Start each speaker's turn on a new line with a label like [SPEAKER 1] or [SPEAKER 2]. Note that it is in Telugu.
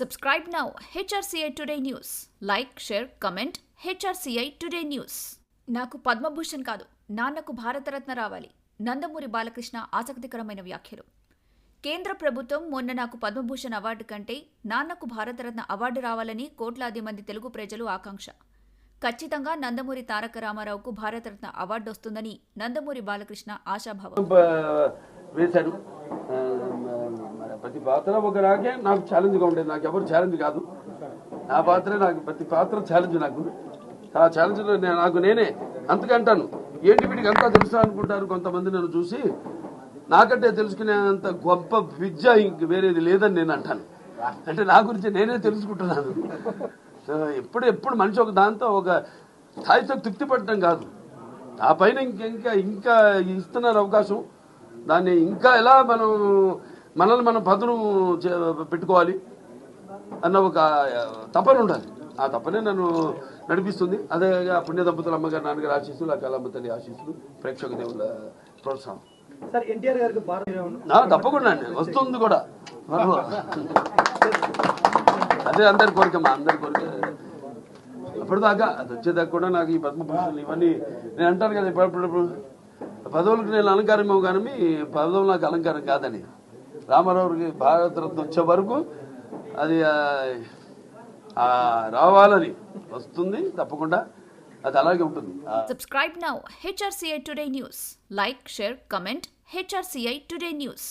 [SPEAKER 1] Subscribe now HRCI Today News. Like, share, comment HRCI Today News. నాకు పద్మభూషణ్ కాదు నాన్నకు భారతరత్న రావాలి. నందమూరి బాలకృష్ణ ఆసక్తికరమైన వ్యాఖ్యలు. కేంద్ర ప్రభుత్వం మొన్న నాకు పద్మభూషణ్ అవార్డు కంటే నాన్నకు భారతరత్న అవార్డు రావాలని కోట్లాది మంది తెలుగు ప్రజలు ఆకాంక్ష. ఖచ్చితంగా నందమూరి తారక రామారావుకు భారతరత్న అవార్డు వస్తుందని నందమూరి బాలకృష్ణ ఆశాభావం.
[SPEAKER 2] ప్రతి పాత్ర ఒకరాకే నాకు ఛాలెంజ్గా ఉండేది. నాకు ఎవరు ఛాలెంజ్ కాదు. నా పాత్రే నాకు ప్రతి పాత్ర ఛాలెంజ్ నాకు. ఆ ఛాలెంజ్లో నాకు నేనే అంతకంటాను. ఏంటి వీడికి అంతా తెలుసా అనుకుంటారు కొంతమంది నన్ను చూసి? నాకంటే తెలుసుకునేంత గొప్ప విద్య ఇంక వేరేది లేదని నేను అంటాను. అంటే నా గురించి నేనే తెలుసుకుంటున్నాను. ఎప్పుడు ఎప్పుడు మనిషి ఒక దాంతో ఒక స్థాయితో తృప్తి పడటం కాదు. ఆ పైన ఇంకా ఇంకా ఇంకా ఇస్తున్నారు అవకాశం. దాన్ని ఇంకా ఎలా మనం మనల్ని మనం పదును చే- పెట్టుకోవాలి అన్న ఒక తపన ఉండాలి. ఆ తపనే నన్ను నడిపిస్తుంది. అదే పుణ్య దంపతుల అమ్మగారు నాన్నగారు ఆశీస్సులు ఆ కళమ్మ తల్లి ఆశీస్సులు ప్రేక్షక దేవుల ప్రోత్సాహం. తప్పకుండా అండి. వస్తుంది కూడా. అదే అందరి కోరిక మా అందరి కోరిక. అప్పటిదాకా అది వచ్చేదాకా కూడా నాకు ఈ పద్మభూషణ్ ఇవన్నీ నేను అంటాను కదా ఇప్పుడు పదవులకు నేను అలంకారం కానీ పదవులు నాకు అలంకారం కాదని. రామారావుకి భారత రత్నం వచ్చే వరకు అది రావాలని వస్తుంది తప్పకుండా అది అలాగే ఉంటుంది.
[SPEAKER 1] Subscribe now HRCI today news like share comment HRCI today news